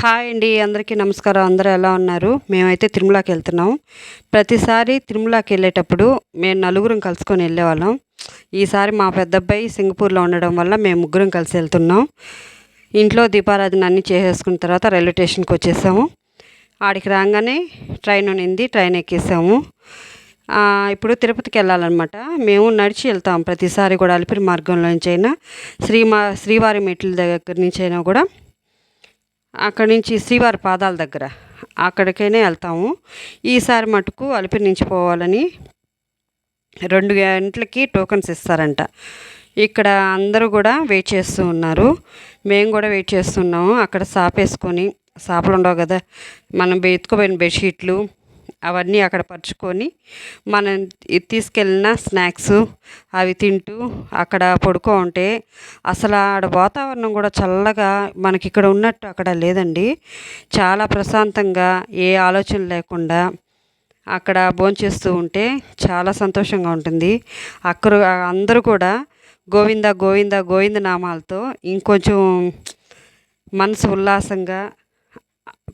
Hi అండి అందరికీ నమస్కారం. అందరూ ఎలా ఉన్నారు? మేమైతే తిరుమలకి వెళ్తున్నాం. ప్రతిసారి తిరుమలకి వెళ్ళేటప్పుడు మేము నలుగురం కలుసుకొని వెళ్ళేవాళ్ళం. ఈసారి మా పెద్దబ్బాయి సింగపూర్లో ఉండడం వల్ల మేము ముగ్గురం కలిసి వెళ్తున్నాం. ఇంట్లో దీపారాధన అన్నీ చేసేసుకున్న తర్వాత రైల్వే స్టేషన్కి వచ్చేసాము. ఆడికి రాగానే ట్రైన్ ఉన్నింది ట్రైన్ ఎక్కేసాము. ఇప్పుడు తిరుపతికి వెళ్ళాలన్నమాట. మేము నడిచి వెళ్తాం. ప్రతిసారి కూడా అలిపిరి మార్గంలోంచి అయినా శ్రీమా శ్రీవారి మెట్ల దగ్గర నుంచి అయినా కూడా అక్కడి నుంచి శ్రీవారి పాదాల దగ్గర అక్కడికైనా వెళ్తాము. ఈసారి మటుకు అలిపి నుంచి పోవాలని రెండు గంటలకి టోకన్స్ ఇస్తారంట. ఇక్కడ అందరూ కూడా వెయిట్ చేస్తూ ఉన్నారు. మేము కూడా వెయిట్ చేస్తున్నాము. అక్కడ సాపేసుకొని సాపలు ఉండవు కదా. మనం ఎత్తుకుపోయిన బెడ్షీట్లు అవన్నీ అక్కడ పరుచుకొని మనం తీసుకెళ్ళిన స్నాక్స్ అవి తింటూ అక్కడ పడుకో ఉంటే అసలు ఆడ వాతావరణం కూడా చల్లగా మనకి ఇక్కడ ఉన్నట్టు అక్కడ లేదండి. చాలా ప్రశాంతంగా ఏ ఆలోచన లేకుండా అక్కడ భోంచేస్తూ ఉంటే చాలా సంతోషంగా ఉంటుంది. అక్కడ అందరూ కూడా గోవింద గోవింద గోవింద నామాలతో ఇంకొంచెం మనసు ఉల్లాసంగా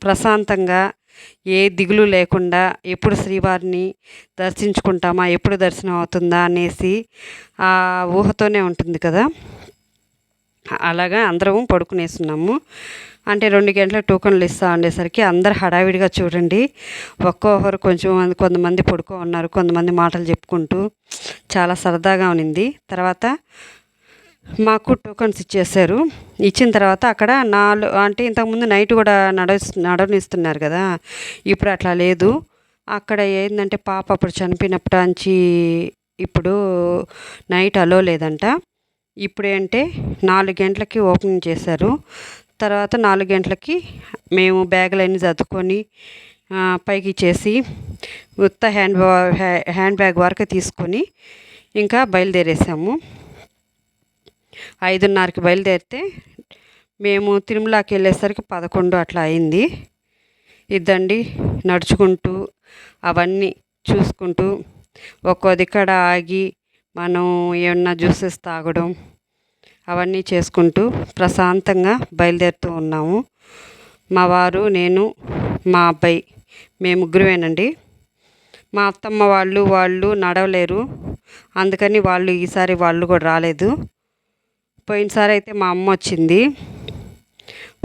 ప్రశాంతంగా ఏ దిగులు లేకుండా ఎప్పుడు శ్రీవారిని దర్శించుకుంటామా ఎప్పుడు దర్శనం అవుతుందా అనేసి ఆ ఊహతోనే ఉంటుంది కదా. అలాగా అందరం పడుకునేస్తున్నాము అంటే రెండు గంటల టోకన్లు ఇస్తా ఉండేసరికి అందరు హడావిడిగా చూడండి. ఒక్కొక్కరు కొంచెం కొంతమంది పడుకో ఉన్నారు కొంతమంది మాటలు చెప్పుకుంటూ చాలా సరదాగా ఉన్నింది. తర్వాత మాకు టోకన్స్ ఇచ్చేసారు ఇచ్చిన తర్వాత అక్కడ నాలుగు అంటే ఇంతకుముందు నైట్ కూడా నడ నడవనిస్తున్నారు కదా. ఇప్పుడు అట్లా లేదు. అక్కడ ఏంటంటే పాప అప్పుడు చనిపోయినప్పటి నుంచి ఇప్పుడు నైట్ అలో లేదంట. ఇప్పుడు అంటే నాలుగు గంటలకి ఓపెనింగ్ చేశారు. తర్వాత నాలుగు గంటలకి మేము బ్యాగులన్నీ చదువుకొని పైకి చేసి ఉత్త హ్యాండ్ హ్యాండ్ బ్యాగ్ వరకు తీసుకొని ఇంకా బయలుదేరేసాము. ఐదున్నరకి బయలుదేరితే మేము తిరుమలకి వెళ్ళేసరికి పదకొండు అట్లా అయింది. ఇద్దండి నడుచుకుంటూ అవన్నీ చూసుకుంటూ ఒక్కో దిక్కడ ఆగి మనం ఏమన్నా జ్యూసెస్ తాగడం అవన్నీ చేసుకుంటూ ప్రశాంతంగా బయలుదేరుతూ ఉన్నాము. మా వారు నేను మా అబ్బాయి మేము ముగ్గురువేనండి. మా అత్తమ్మ వాళ్ళు వాళ్ళు నడవలేరు. అందుకని వాళ్ళు ఈసారి వాళ్ళు కూడా రాలేదు. పోయినసారి అయితే మా అమ్మ వచ్చింది.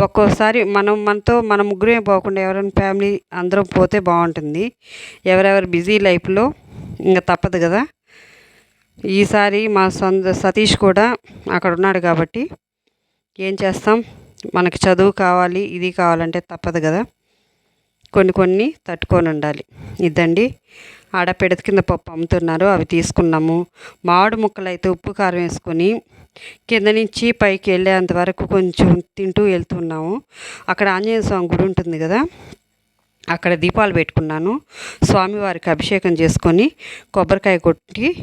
ఒక్కోసారి మనం మనతో మన ముగ్గురే పోకుండా ఎవరైనా ఫ్యామిలీ అందరం పోతే బాగుంటుంది. ఎవరెవరు బిజీ లైఫ్లో ఇంకా తప్పదు కదా. ఈసారి మా సొంత సతీష్ కూడా అక్కడ ఉన్నాడు కాబట్టి ఏం చేస్తాం? మనకి చదువు కావాలి ఇది కావాలంటే తప్పదు కదా. కొన్ని కొన్ని తట్టుకొని ఉండాలి. ఇద్దండి ఆడపిడత కింద పప్పు అమ్ముతున్నారు. అవి తీసుకున్నాము. మామిడి ముక్కలు అయితే ఉప్పు కారం వేసుకొని కింద నుంచి పైకి వెళ్ళేంత వరకు కొంచెం తింటూ వెళ్తున్నాము. అక్కడ ఆంజనేయ స్వామి గుడి ఉంటుంది కదా? అక్కడ దీపాలు పెట్టుకున్నాను. స్వామివారికి అభిషేకం చేసుకొని కొబ్బరికాయ కొట్టి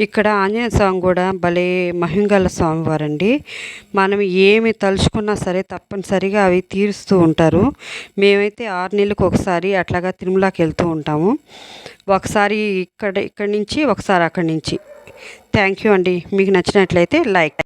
ఇక్కడ ఆంజనేయ స్వామి కూడా భలే మహింగల స్వామివారండి మనం ఏమి తలుచుకున్నా సరే తప్పనిసరిగా అవి తీరుస్తూ ఉంటారు. మేమైతే ఆరు నెలలకు ఒకసారి అట్లాగా తిరుమలకి వెళ్తూ ఉంటాము. ఒకసారి ఇక్కడ ఇక్కడి నుంచి ఒకసారి అక్కడి నుంచి. థ్యాంక్ యూ అండి. మీకు నచ్చినట్లయితే లైక్